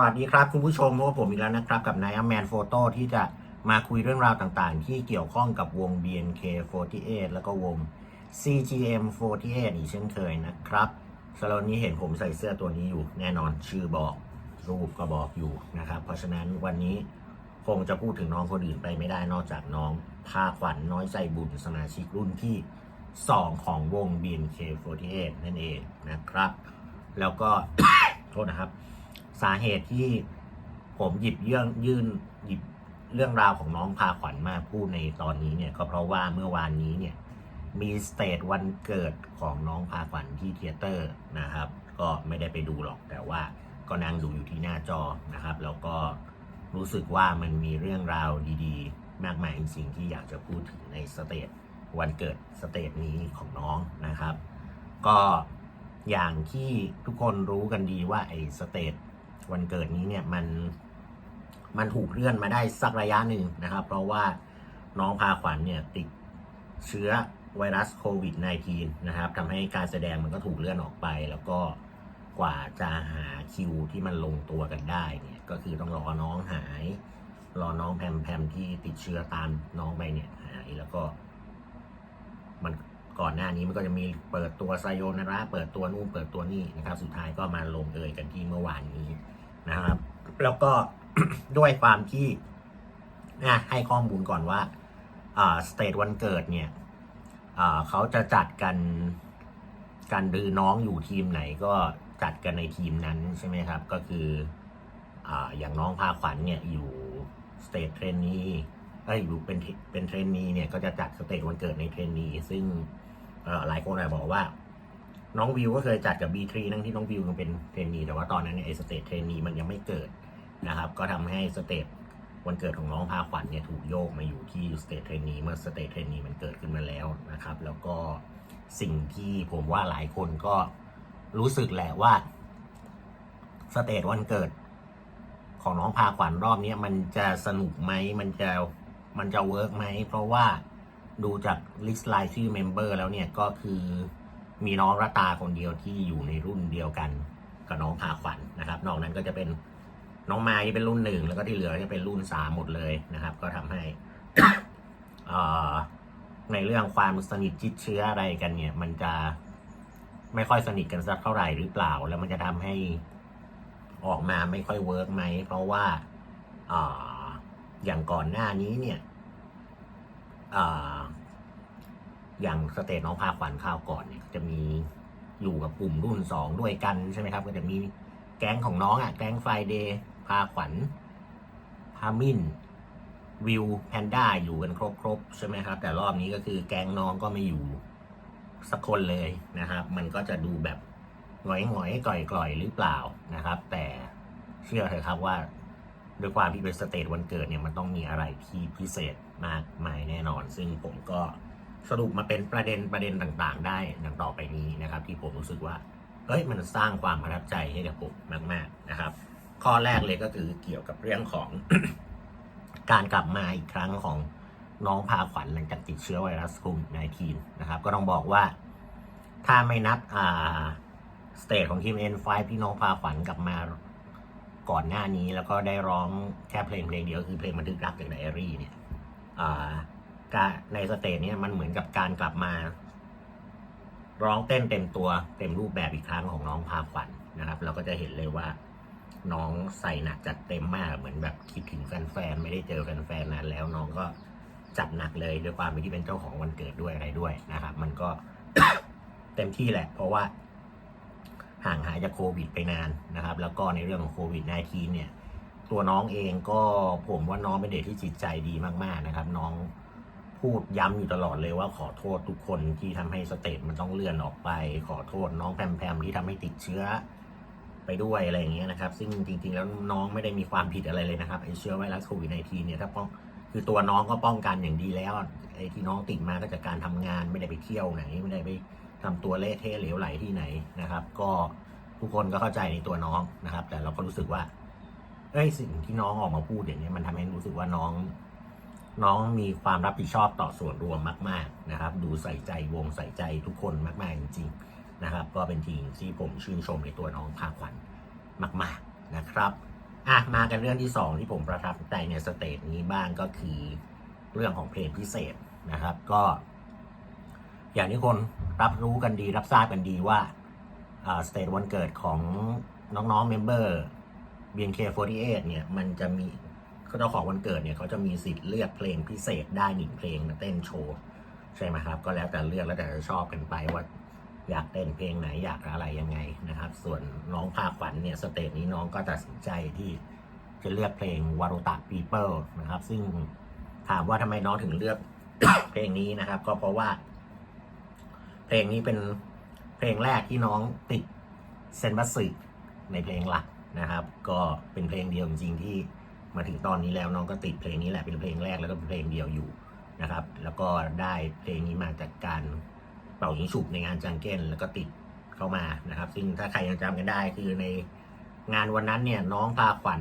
วัสดีครับคุณผู้ชมพบกับผมอีกแล้วนะครับ กับนายแมนโฟโต้ที่จะมาคุยเรื่องราวต่างๆ ที่เกี่ยวข้องกับวง BNK48 แล้วก็วง CGM48 อีกเช่นเคยนะครับสำหรับนี้เห็นผมใส่เสื้อตัวนี้อยู่แน่นอนชื่อบอก รูปก็บอกอยู่นะครับ เพราะฉะนั้นวันนี้คงจะพูดถึงน้องคนอื่นไปไม่ได้นอกจากน้องพาขวัญน้อยใจบุญสมาชิกรุ่นที่ 2 ของวง BNK48 นั่นเองนะครับ แล้วก็โทษนะครับ สาเหตุที่ผมหยิบเรื่องยื่นหยิบเรื่องราวของน้องพาขวัญมาพูดในตอนนี้เนี่ยก็เพราะว่าเมื่อวานนี้เนี่ยมีสเตจวันเกิดของน้องพาขวัญที่เทเตอร์นะครับ ก็ไม่ได้ไปดูหรอกแต่ว่าก็นั่งดูอยู่ที่หน้าจอนะครับ แล้วก็รู้สึกว่ามันมีเรื่องราวดีๆ มากมายจริงๆที่อยากจะพูดถึงในสเตจวันเกิดสเตจนี้ของน้องนะครับ ก็อย่างที่ทุกคนรู้กันดีว่าไอ้สเตจ วันเกิดนี้เนี่ยมันมันถูกเลื่อนมาได้สักระยะหนึ่งนะครับ เพราะว่าน้องพาขวัญเนี่ยติดเชื้อไวรัสโควิด -19 นะครับทำให้การแสดงมันก็ถูกเลื่อนออกไป แล้วก็กว่าจะหาคิวที่มันลงตัวกันได้เนี่ยก็คือต้องรอน้องหาย รอน้องแพมแพมที่ติดเชื้อตามน้องไปเนี่ยหายแล้วก็ มันก่อนหน้านี้มันก็จะมีเปิดตัวไซโยนาระเปิดตัวนู่นเปิดตัวนี่นะครับ สุดท้ายก็มาลงเอยกันที่เมื่อวานนี้ นะครับ แล้วก็ด้วยความที่นะให้ข้อมูลก่อนว่าสเตทวันเกิดเนี่ยเขาจะจัดกันการดือน้องอยู่ทีมไหนก็จัดกันในทีมนั้นใช่ไหมครับ ก็คือออย่างน้องพาขวัญเนี่ยอยู่สเตทเทรนนีเอ้ยอยู่เป็นเป็นเทรนนีเนี่ยก็จะจัดสเตจวันเกิดในเทรนนีซึ่งหลายคนอาจบอกว่า น้องวิวก็เคยจัดกับ B3 นั่งที่น้องวิวยังเป็นเทรนนีแต่ว่าตอนนั้นเนี่ยไอสเตจเทรนนีมันยังไม่เกิดนะครับ ก็ทำให้สเตจวันเกิดของน้องพาขวัญเนี่ยถูกโยกมาอยู่ที่สเตจเทรนนีเมื่อสเตจเทรนนีมันเกิดขึ้นมาแล้วนะครับ แล้วก็สิ่งที่ผมว่าหลายคนก็รู้สึกแหละว่าสเตจวันเกิด ของน้องพาขวัญรอบนี้มันจะสนุกไหมมันจะมันจะเวิร์กไหมเพราะว่าดูจากลิสต์รายชื่อเมมเบอร์แล้วเนี่ยก็คือ มีน้องรัตาคนเดียวที่อยู่ในรุ่นเดียวกันกับน้องพาขวัญนะครับ นอกนั้นก็จะเป็นน้องไม้เป็นรุ่นหนึ่งแล้วก็ที่เหลือจะเป็นรุ่นสามหมดเลยนะครับ ก็ทำให้ในเรื่องความสนิทชิดเชื้ออะไรกันเนี่ย มันจะไม่ค่อยสนิทกันสักเท่าไหร่หรือเปล่า แล้วมันจะทำให้ออกมาไม่ค่อยเวิร์กไหมเพราะว่าออย่างก่อนหน้านี้เนี่ยอ อย่างสเตจน้องพาขวัญข้าวก่อนเนี่ยจะมีอยู่กับกลุ่มรุ่นสองด้วยกันใช่ไหมครับ ก็จะมีแก๊งของน้องอะ แก๊งไฟเดย์พาขวัญพามินวิวแพนด้าอยู่กันครบๆใช่ไหมครับ แต่รอบนี้ก็คือแก๊งน้องก็ไม่อยู่สักคนเลยนะครับ มันก็จะดูแบบหงอยหงอยๆก่อยกล่อยๆหรือเปล่านะครับ แต่เชื่อเถอะครับว่าด้วยความที่เป็นสเตจวันเกิดเนี่ยมันต้องมีอะไรที่พิเศษมากมายแน่นอน ซึ่งผมก็ สรุปมาเป็นประเด็นประเด็นต่างๆ ได้ดังต่อไปนี้นะครับ ที่ผมรู้สึกว่าเอ้ยมันสร้างความประทับใจให้กับผมมาก ๆนะครับ ข้อแรกเลยก็คือเกี่ยวกับเรื่องของ การกลับมาอีกครั้งของน้องพาขวัญหลังจากติดเชื้อไวรัสโควิด -19 นะครับ ก็ต้องบอกว่า ถ้าไม่นับอ่าสเตจของทีม N5 ที่น้องพาขวัญกลับมาก่อนหน้านี้แล้วก็ได้ร้องแค่เพลงเพลงเดียวคือเพลงบันทึกรักจากไดอารี่เนี่ยอ่า การในสเตจเนี้ยมันเหมือนกับการกลับมา ร้องเต้นเต็มตัวเต็มรูปแบบอีกครั้งของน้องพาขวัญนะครับ เราก็จะเห็นเลยว่า น้องใส่หนักจัดเต็มมากเหมือนแบบคิดถึงแฟนๆไม่ได้เจอแฟนๆนานแล้วน้องก็จัดหนักเลยด้วยความที่เป็นเจ้าของวันเกิดด้วยอะไรด้วยนะครับ มันก็เต็มที่แหละ เพราะว่า ห่างหายจากโควิดไปนานนะครับ แล้วก็ในเรื่องของโควิด -19 เนี่ย ตัวน้องเองก็ผมว่าน้องเป็นเด็กที่จิตใจดีมากๆนะครับ น้อง พูดย้ำอยู่ตลอดเลยว่าขอโทษทุกคนที่ทำให้สเตจมันต้องเลื่อนออกไป ขอโทษน้องแพมแพมที่ทำให้ติดเชื้อไปด้วยอะไรอย่างเงี้ยนะครับ ซึ่งจริงๆแล้วน้องไม่ได้มีความผิดอะไรเลยนะครับไอเชื้อไวรัสโควิด -19 เนี่ยถ้าป้องคือตัวน้องก็ป้องกันอย่างดีแล้วไอที่น้องติดมาก็จากการทำงานไม่ได้ไปเที่ยวไหนไม่ได้ไปทำตัวเละเทะเหลวไหลที่ไหนนะครับ ก็ทุกคนก็เข้าใจในตัวน้องนะครับ แต่เราก็รู้สึกว่าเอ้ยสิ่งที่น้องออกมาพูดอย่างเนี้ยมันทำให้รู้สึกว่าน้อง น้องมีความรับผิดชอบต่อส่วนรวมมาก ๆนะครับ ดูใส่ใจวงใส่ใจทุกคนมาก ๆ จริง ๆ นะครับ ก็เป็นทีมที่ผมชื่นชมในตัวน้องพาขวัญมาก ๆนะครับอะมากันเรื่องที่สองที่ผมประทับใจในสเตจนี้บ้างก็คือเรื่องของเพลงพิเศษนะครับ ก็ อย่างที่คนรับรู้กันดี รับทราบกันดีว่าสเตจวันเกิดของน้องๆเมมเบอร์ BNK48 เนี่ยมันจะมี เจ้าของวันเกิดเนี่ยเขาจะมีสิทธิ์เลือกเพลงพิเศษได้หนึ่งเพลงมาเต้นโชว์ใช่ไหมครับ ก็แล้วแต่เลือกแล้วแต่จะชอบกันไปว่าอยากเต้นเพลงไหนอยากอะไรยังไงนะครับ ส่วนน้องภาคขวัญเนี่ยสเตจนี้น้องก็ตัดสินใจที่จะเลือกเพลงวารุตะปีเปิลนะครับ ซึ่งถามว่าทำไมน้องถึงเลือกเพลงนี้นะครับ ก็เพราะว่า เพลงนี้เป็นเพลงแรกที่น้องติดเซนบัสสึในเพลงหลักนะครับ ก็เป็นเพลงเดียวจริงๆที่ มาถึงตอนนี้แล้วน้องก็ติดเพลงนี้แหละเป็นเพลงแรกแล้วก็เป็นเพลงเดียวอยู่นะครับ แล้วก็ได้เพลงนี้มาจากการเป่ายิงฉุบในงานจังเก้นแล้วก็ติดเข้ามานะครับ ซึ่งถ้าใครยังจำกันได้คือในงานวันนั้นเนี่ยน้องพาขวัญ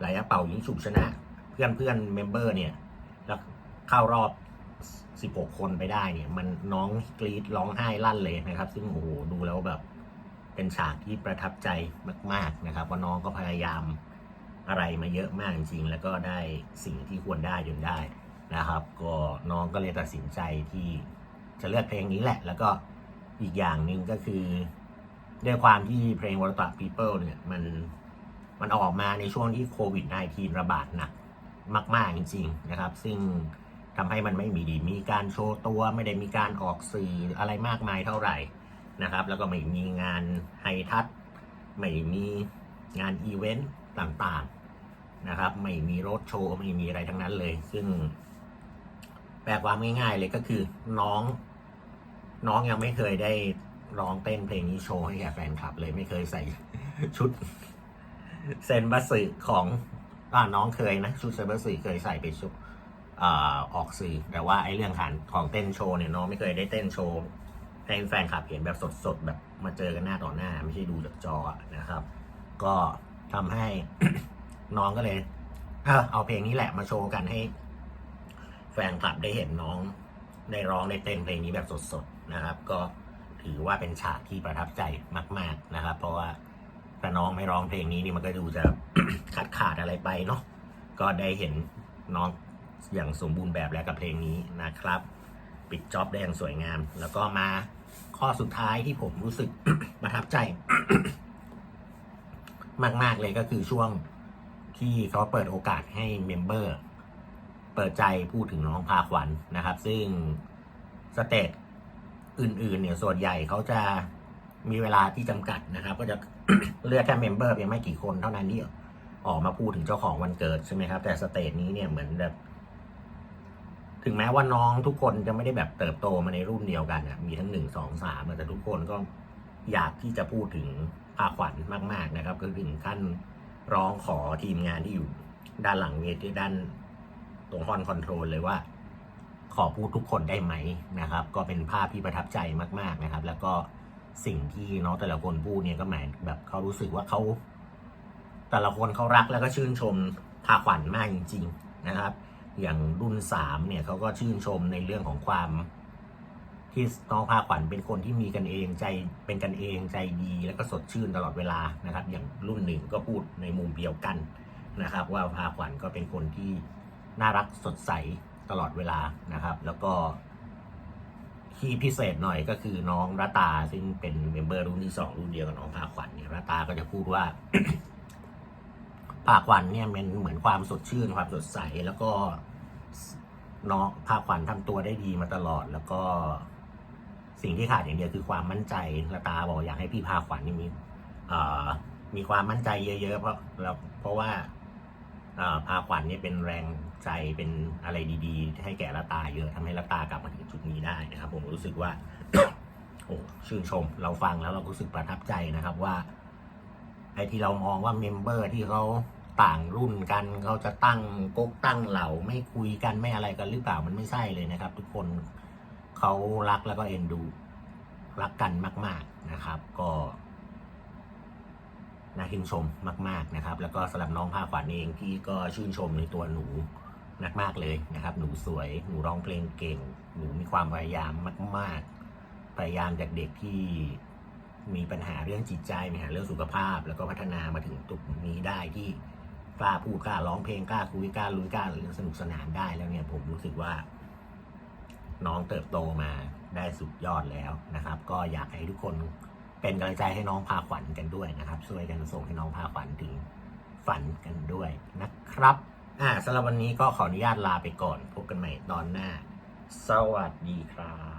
หลายเป่ายิงฉุบชนะ เพื่อนเพื่อนเมมเบอร์เนี่ยแล้วเข้ารอบ 16 คนไปได้เนี่ยมันน้องกรีดร้องไห้ลั่นเลยนะครับ ซึ่งโอ้โหดูแล้วแบบเป็นฉากที่ประทับใจมาก ๆนะครับว่าน้องก็พยายาม อะไรมาเยอะมากจริงๆ แล้วก็ได้สิ่งที่ควรได้จนได้นะครับ ก็น้องก็เลยตัดสินใจที่จะเลือกเพลงนี้แหละ แล้วก็อีกอย่างหนึ่งก็คือด้วยความที่เพลงวอลต a People เนี่ยมันมันออกมาในช่วงที่โควิด -19 ระบาดหนักมาก ๆ จริง ๆ นะครับ ซึ่งทำให้มันไม่มีดี มีการโชว์ตัวไม่ได้มีการออกสื่ออะไรมากมายเท่าไหร่นะครับ แล้วก็ไม่มีงานไฮทัชไม่มีงานอีเวนต์ต่าง ๆ นะครับ ไม่มีรถโชว์ไม่มีอะไรทั้งนั้นเลย ซึ่ง แปลความง่ายๆเลยก็คือ น้อง น้องยังไม่เคยได้ร้องเต้นเพลงนี้โชว์ให้แก่แฟนคลับ เลยไม่เคยใส่ชุดเซนบัสึของอ่าน้องเคยนะชุดเซนบัสึเคยใส่ไปชุดออกสื่อแต่ว่าไอ้เรื่องขันของเต้นโชว์เนี่ยน้องไม่เคยได้เต้นโชว์ให้แฟนคลับเห็นแบบสดๆแบบมาเจอกันหน้าต่อหน้า ไม่ใช่ดูจากจอนะครับ ก็ทำให้ น้องก็เลยเออเอาเพลงนี้แหละมาโชว์กันให้ แฟนคลับได้เห็นน้องได้ร้องได้เต้นเพลงนี้แบบสดๆนะครับ ก็ถือว่าเป็นฉากที่ประทับใจมาก ๆนะครับ เพราะว่าถ้าน้องไม่ร้องเพลงนี้นี่มันก็ดูจะขาดขาดอะไรไปเนาะก็ได้เห็นน้องอย่างสมบูรณ์แบบแล้วกับเพลงนี้นะครับ ปิดจ็อบได้อย่างสวยงาม แล้วก็มาข้อสุดท้ายที่ผมรู้สึกประทับใจ มาก ๆเลยก็คือช่วง ที่เขาเปิดโอกาสให้เมมเบอร์เปิดใจพูดถึงน้องพาขวัญนะครับ ซึ่งสเตจอื่นๆเนี่ยส่วนใหญ่เขาจะมีเวลาที่จำกัดนะครับ ก็จะเลือกแค่เมมเบอร์เพียงไม่กี่คนเท่านั้นที่ออกมาพูดถึงเจ้าของวันเกิดใช่ไหมครับ แต่สเตจนี้เนี่ยเหมือนแบบ ถึงแม้ว่าน้องทุกคนจะไม่ได้แบบเติบโตมาในรุ่นเดียวกันอะมีทั้งหนึ่งสองสามแต่ทุกคนก็อยากที่จะพูดถึงพาขวัญมาก ๆนะครับ ก็ถึงขั้น ร้องขอทีมงานที่อยู่ด้านหลังเวทีด้านตรงฮอนคอนโทรลเลยว่า ขอพูดทุกคนได้ไหมนะครับ ก็เป็นภาพที่ประทับใจมาก ๆนะครับ แล้วก็สิ่งที่น้องแต่ละคนพูดเนี่ยก็หมายแบบเขารู้สึกว่าเขา แต่ละคนเขารักแล้วก็ชื่นชมพาขวัญมากจริง ๆ นะครับ อย่างรุ่นสามเนี่ยเขาก็ชื่นชมในเรื่องของความ ที่น้องพาขวัญเป็นคนที่มีกันเองใจเป็นกันเองใจดีแล้วก็สดชื่นตลอดเวลานะครับ อย่างรุ่นหนึ่งก็พูดในมุมเดียวกันนะครับ ว่าพาขวัญก็เป็นคนที่น่ารักสดใสตลอดเวลานะครับ แล้วก็ที่พิเศษหน่อยก็คือน้องรัตาซึ่งเป็นเมมเบอร์รุ่นที่สองรุ่นเดียวกับน้องภาควันเนี่ยรัตาก็จะพูดว่าภาควันเนี่ยมันเหมือนความสดชื่นความสดใสแล้วก็น้องภาควันทำตัวได้ดีมาตลอดแล้วก็ สิ่งที่ขาดอย่างเดียวคือความมั่นใจรัตาบอกอยากให้พี่ภาควันนี่มีมีความมั่นใจเยอะ ๆ เพราะแล้วเพราะว่าพาขวัญนี่เป็นแรงใจเป็นอะไรดีๆ ให้แก่ละตาเยอะทำให้ละตากลับมาถึงจุดนี้ได้นะครับ ผมรู้สึกว่าโอ้ชื่นชม เราฟังแล้วเรารู้สึกประทับใจนะครับว่าไอ้ที่เรามองว่าเมมเบอร์ที่เขาต่างรุ่นกันเขาจะตั้งก๊กตั้งเหล่าไม่คุยกันไม่อะไรกันหรือเปล่ามันไม่ใช่เลยนะครับ ทุกคน เขารักแล้วก็เอ็นดู รักกันมาก ๆนะครับ ก็น่าชื่นชมมาก ๆนะครับ แล้วก็สำหรับน้องภาขวัญเองพี่ก็ชื่นชมในตัวหนูมากๆเลยนะครับ หนูสวยหนูร้องเพลงเก่ง หนูมีความพยายามมาก ๆ พยายามจากเด็กที่มีปัญหาเรื่องจิตใจมีปัญหาเรื่องสุขภาพ แล้วก็พัฒนามาถึงจุดนี้ได้ที่กล้าพูดกล้าร้องเพลงกล้าคุยกล้าลุยกล้าเรื่อสนุกสนานได้แล้วเนี่ยผมรู้สึกว่า น้องเติบโตมาได้สุดยอดแล้วนะครับ ก็อยากให้ทุกคนเป็นกำลังใจให้น้องพาขวัญกันด้วยนะครับ ช่วยกันส่งให้น้องพาขวัญถึงฝันกันด้วยนะครับอ่าสำหรับวันนี้ก็ขออนุญาตลาไปก่อน พบกันใหม่ตอนหน้า สวัสดีครับ